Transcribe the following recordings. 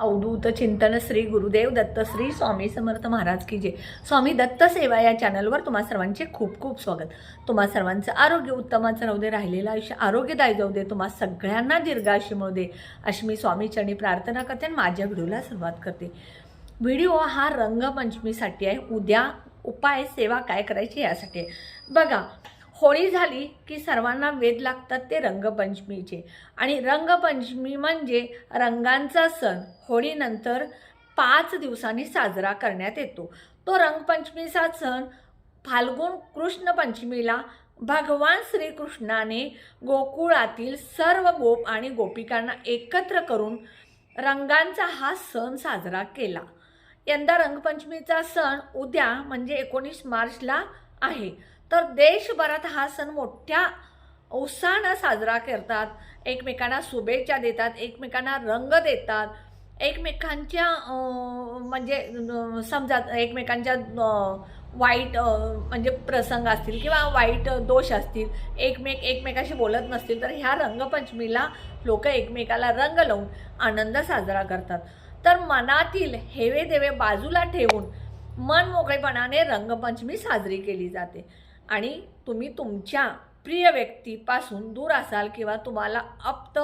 अवधूत चिंतन श्री गुरुदेव दत्त श्री स्वामी समर्थ महाराज की जे स्वामी दत्त सेवा या चॅनलवर तुम्हा सर्वांचे खूप खूप स्वागत. तुम्हा सर्वांचं आरोग्य उत्तमाचं राहू दे राहिलेलं आयुष्य आरोग्यदायी जाऊ दे तुम्हा सगळ्यांना दीर्घाशी मिळू दे अशी मी स्वामीचरणी प्रार्थना करते आणि माझ्या व्हिडिओला सुरुवात करते. व्हिडिओ हा रंगपंचमीसाठी आहे. उद्या उपाय सेवा काय करायची यासाठी आहे. बघा होळी झाली की सर्वांना वेध लागतात ते रंगपंचमीचे. आणि रंगपंचमी म्हणजे रंगांचा सण. होळीनंतर पाच दिवसांनी साजरा करण्यात येतो. तो रंगपंचमीचा सण फाल्गुन कृष्ण पंचमीला भगवान श्रीकृष्णाने गोकुळातील सर्व गोप आणि गोपिकांना एकत्र करून रंगांचा हा सण साजरा केला. यंदा रंगपंचमीचा सण उद्या म्हणजे एकोणीस मार्चला आहे. तर देशभरात हा सण मोठ्या उत्साहानं साजरा करतात. एकमेकांना शुभेच्छा देतात एकमेकांना रंग देतात. एकमेकांच्या म्हणजे समजा एकमेकांच्या वाईट म्हणजे प्रसंग असतील किंवा वाईट दोष असतील एकमेक एकमेकाशी बोलत नसतील तर ह्या रंगपंचमीला लोक एकमेकाला रंग लावून आनंद साजरा करतात. तर मनातील हेवे देवे बाजूला ठेवून मन मोकळेपणाने रंगपंचमी साजरी केली जाते. आणि तुम्ही तुमच्या प्रिय व्यक्तीपासून दूर असाल किंवा तुम्हाला अप्त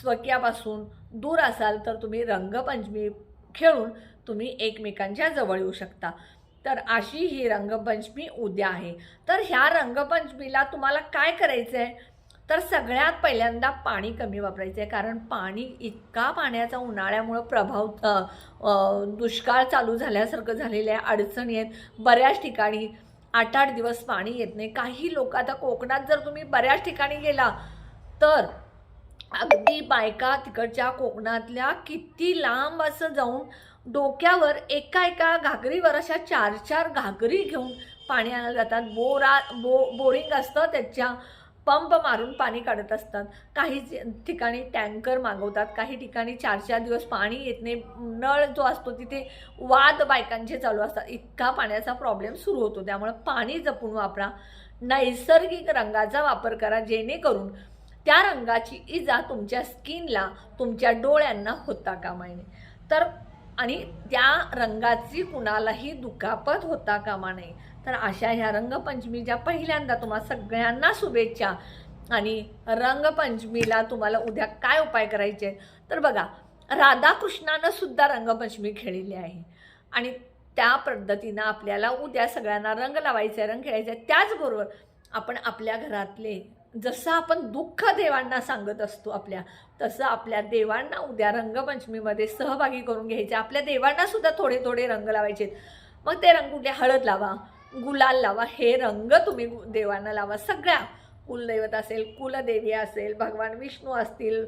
स्वकीयापासून दूर असाल तर तुम्ही रंगपंचमी खेळून तुम्ही एकमेकांच्या जवळ येऊ शकता. तर अशी ही रंगपंचमी उद्या आहे. तर ह्या रंगपंचमीला तुम्हाला काय करायचं आहे तर सगळ्यात पहिल्यांदा पाणी कमी वापरायचं आहे कारण पाणी इतका पाण्याचा उन्हाळ्यामुळं प्रभाव दुष्काळ चालू झाल्यासारखं झालेलं आहे. अडचणी आहेत. बऱ्याच ठिकाणी आठ आठ दिवस पाणी येत नाही. काही लोक आता कोकणात जर तुम्ही बऱ्याच ठिकाणी गेला तर अगदी बायका तिकडच्या कोकणातल्या किती लांब असं जाऊन डोक्यावर एका एका घागरीवर अशा चार चार घागरी घेऊन पाणी आणायला जातात. बोरा बो बोरिंग असतं त्याच्या पंप मारून पाणी काढत असतात. काही ठिकाणी टँकर मागवतात काही ठिकाणी चार चार दिवस पाणी येत नाही. नळ जो असतो तिथे वाद बायकांचे चालू असतात. इतका पाण्याचा प्रॉब्लेम सुरू होतो. त्यामुळे पाणी जपून वापरा. नैसर्गिक रंगाचा वापर करा जेणेकरून त्या रंगाची इजा तुमच्या स्किनला तुमच्या डोळ्यांना होता कामा नये. तर आणि त्या रंगाची कुणालाही दुखापत होता कामा नये. तर अशा ह्या रंगपंचमीच्या पहिल्यांदा तुम्हा सगळ्यांना शुभेच्छा. आणि रंगपंचमीला तुम्हाला उद्या काय उपाय करायचे? तर बघा राधाकृष्णानं सुद्धा रंगपंचमी खेळलेली आहे. आणि त्या पद्धतीनं आपल्याला उद्या सगळ्यांना रंग लावायचे रंग खेळायचे. आहे. त्याचबरोबर आपण आपल्या घरातले जसं आपण दुःख देवांना सांगत असतो आपल्या तसं आपल्या देवांना उद्या रंगपंचमीमध्ये सहभागी करून घ्यायचे. आपल्या देवांना सुद्धा थोडे थोडे रंग लावायचे मग ते रंग कुठले हळद लावा. गुलाल लावा हे रंग तुम्ही देवांना लावा. सगळ्या कुलदैवत असेल कुलदेवी असेल भगवान विष्णू असतील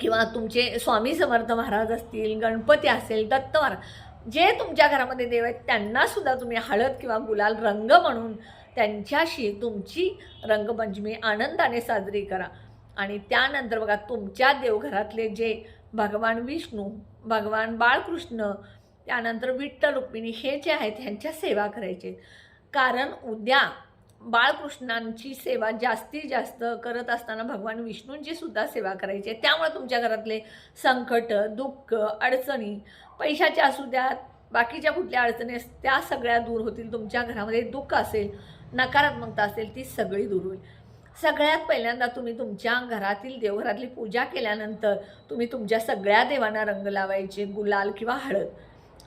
किंवा तुमचे स्वामी समर्थ महाराज असतील गणपती असेल दत्त महाराज जे तुमच्या घरामध्ये देव आहेत त्यांनासुद्धा तुम्ही हळद किंवा गुलाल रंग म्हणून त्यांच्याशी तुमची रंगपंचमी आनंदाने साजरी करा. आणि त्यानंतर बघा तुमच्या देवघरातले जे भगवान विष्णू भगवान बाळकृष्ण त्यानंतर विठ्ठल रुक्मिणी हे जे आहेत ह्यांच्या सेवा करायचे. कारण उद्या बाळकृष्णांची सेवा जास्तीत जास्त करत असताना भगवान विष्णूंची सुद्धा सेवा करायची आहे. त्यामुळे तुमच्या घरातले संकट दुःख अडचणी पैशाच्या असू द्यात बाकीच्या कुठल्या अडचणी त्या सगळ्या दूर होतील. तुमच्या घरामध्ये दुःख असेल नकारात्मकता असेल ती सगळी दूर होईल. सगळ्यात पहिल्यांदा तुम्ही तुमच्या घरातील देवघरातली पूजा केल्यानंतर तुम्ही तुमच्या सगळ्या देवांना रंग लावायचे गुलाल किंवा हळद.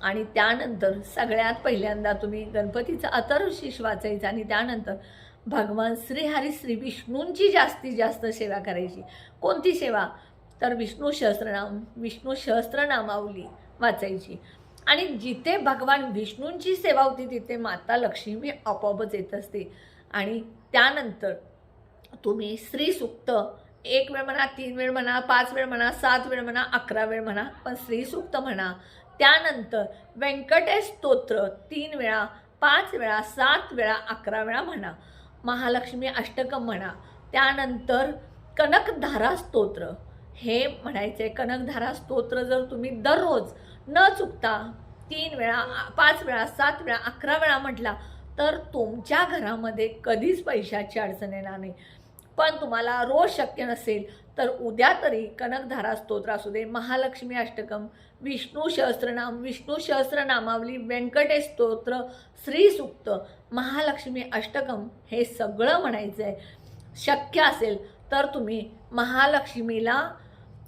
आणि त्यानंतर सगळ्यात पहिल्यांदा तुम्ही गणपतीचं अथर्वशीष वाचायचं आणि त्यानंतर भगवान श्रीहरी श्री विष्णूंची जास्तीत जास्त सेवा करायची. कोणती सेवा? तर विष्णू सहस्त्रनाम विष्णू सहस्त्रनामावली वाचायची. आणि जिथे भगवान विष्णूंची सेवा होती तिथे माता लक्ष्मी आपोआपच येत असते. आणि त्यानंतर तुम्ही श्रीसुक्त एक वेळ म्हणा तीन वेळ म्हणा पाच वेळ म्हणा सात वेळ म्हणा अकरा वेळ म्हणा पण श्रीसुक्त म्हणा त्यानंतर व्यंकटेश स्तोत्र तीन वेळा पाच वेळा सात वेळा अकरा वेळा म्हणा. महालक्ष्मी अष्टकम म्हणा. त्यानंतर कनकधारा स्तोत्र. हे म्हणायचं आहे कनकधारा स्तोत्र जर तुम्ही दररोज न चुकता तीन वेळा पाच वेळा सात वेळा अकरा वेळा म्हटला तर तुमच्या घरामध्ये कधीच पैशाची अडचण येणार नाही. पण तुम्हाला रोज शक्य नसेल तर उद्या तरी कनकधारा स्तोत्र असू दे महालक्ष्मी अष्टकम विष्णू सहस्त्रनाम विष्णू सहस्त्रनामावली व्यंकटेश स्तोत्र श्रीसुक्त महालक्ष्मी अष्टकम हे सगळं म्हणायचं आहे शक्य असेल तर तुम्ही महालक्ष्मीला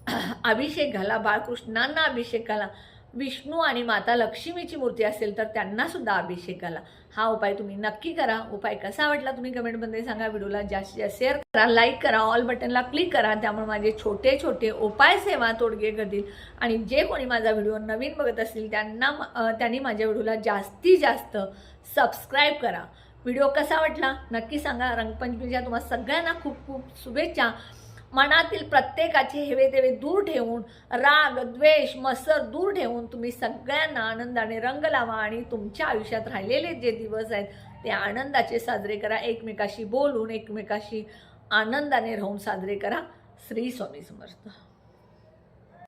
अभिषेक घाला बाळकृष्णांना अभिषेक घाला. विष्णू आणि माता लक्ष्मीची मूर्ती असेल तर त्यांनासुद्धा अभिषेकाला अभिषेक हा उपाय तुम्ही नक्की करा. उपाय कसा वाटला तुम्ही कमेंटमध्ये सांगा व्हिडिओला. जास्तीत जास्त शेअर करा लाईक करा ऑल बटनला क्लिक करा. त्यामुळे माझे छोटे छोटे उपाय सेवा तोडगे करतील आणि जे कोणी माझा व्हिडिओ नवीन बघत असतील त्यांना त्यांनी माझ्या व्हिडिओला जास्तीत जास्त सबस्क्राईब करा. व्हिडिओ कसा वाटला नक्की सांगा. रंगपंचमीच्या तुम्हाला सगळ्यांना खूप खूप शुभेच्छा. मनातील प्रत्येकाचे हेवेतेवे दूर ठेवून राग द्वेष मत्सर दूर ठेवून तुम्ही सगळ्यांना आनंदाने रंग लावा आणि तुमच्या आयुष्यात राहिलेले जे दिवस आहेत ते आनंदाचे साजरे करा. एकमेकाशी बोलून एकमेकाशी आनंदाने राहून साजरे करा. श्री स्वामी समर्थ.